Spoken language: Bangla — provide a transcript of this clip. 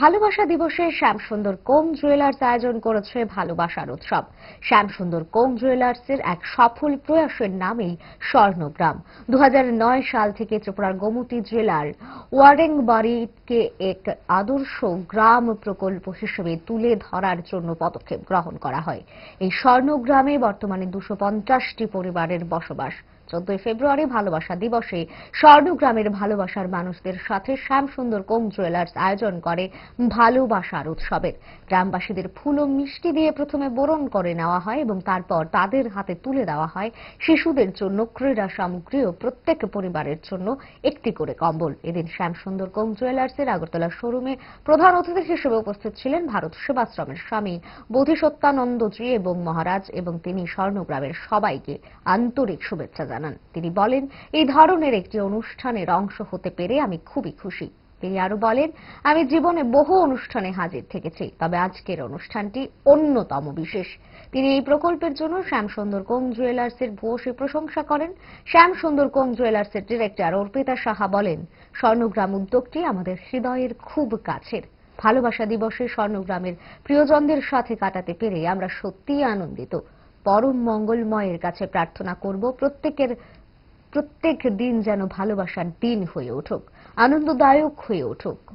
ভালোবাসা দিবসে শ্যামসুন্দর কোং জুয়েলার্স আয়োজন করেছে ভালোবাসার উৎসব? শ্যামসুন্দর কোং জুয়েলার্সের এক সফল প্রয়াসের নামেই স্বর্ণগ্রাম। দু হাজার নয় সাল থেকে ত্রিপুরার গোমতী জেলার ওয়ারেংবাড়িকে এক আদর্শ গ্রাম প্রকল্প হিসেবে তুলে ধরার জন্য পদক্ষেপ গ্রহণ করা হয়। এই স্বর্ণগ্রামে বর্তমানে দুশো পরিবারের বসবাস চোদ্দই ফেব্রুয়ারি ভালোবাসা দিবসে স্বর্ণগ্রামের ভালোবাসার মানুষদের সাথে শ্যামসুন্দর কোং জুয়েলার্স আয়োজন করে ভালোবাসার উৎসবের গ্রামবাসীদের ফুল ও মিষ্টি দিয়ে প্রথমে বরণ করে নেওয়া হয় এবং তারপর তাদের হাতে তুলে দেওয়া হয় শিশুদের জন্য ক্রীড়া সামগ্রী ও প্রত্যেক পরিবারের জন্য একটি করে কম্বল। এদিন শ্যামসুন্দর কোং জুয়েলার্সের আগরতলা শোরুমে প্রধান অতিথি হিসেবে উপস্থিত ছিলেন ভারত সেবাশ্রমের স্বামী বোধিসত্যানন্দজি এবং মহারাজ এবং তিনি স্বর্ণগ্রামের সবাইকে আন্তরিক শুভেচ্ছা জানান। তিনি বলেন, এই ধরনের একটি অনুষ্ঠানের অংশ হতে পেরে আমি খুবই খুশি। তিনি আরও বলেন, আমি জীবনে বহু অনুষ্ঠানে হাজির থেকেছি, তবে আজকের অনুষ্ঠানটি অন্যতম বিশেষ। তিনি এই প্রকল্পের জন্য শ্যামসুন্দর কোং জুয়েলার্সের ভূয়সী প্রশংসা করেন। শ্যামসুন্দর কোং জুয়েলার্সের ডিরেক্টর অর্পিতা সাহা বলেন, স্বর্ণগ্রাম উদ্যোগটি আমাদের হৃদয়ের খুব কাছের। ভালোবাসা দিবসে স্বর্ণগ্রামের প্রিয়জনদের সাথে কাটাতে পেরে আমরা সত্যিই আনন্দিত। পরম মঙ্গলময়ের কাছে প্রার্থনা করব, প্রত্যেকের, প্রত্যেক দিন যেন ভালোবাসার দিন হয়ে উঠুক, আনন্দদায়ক হয়ে উঠুক।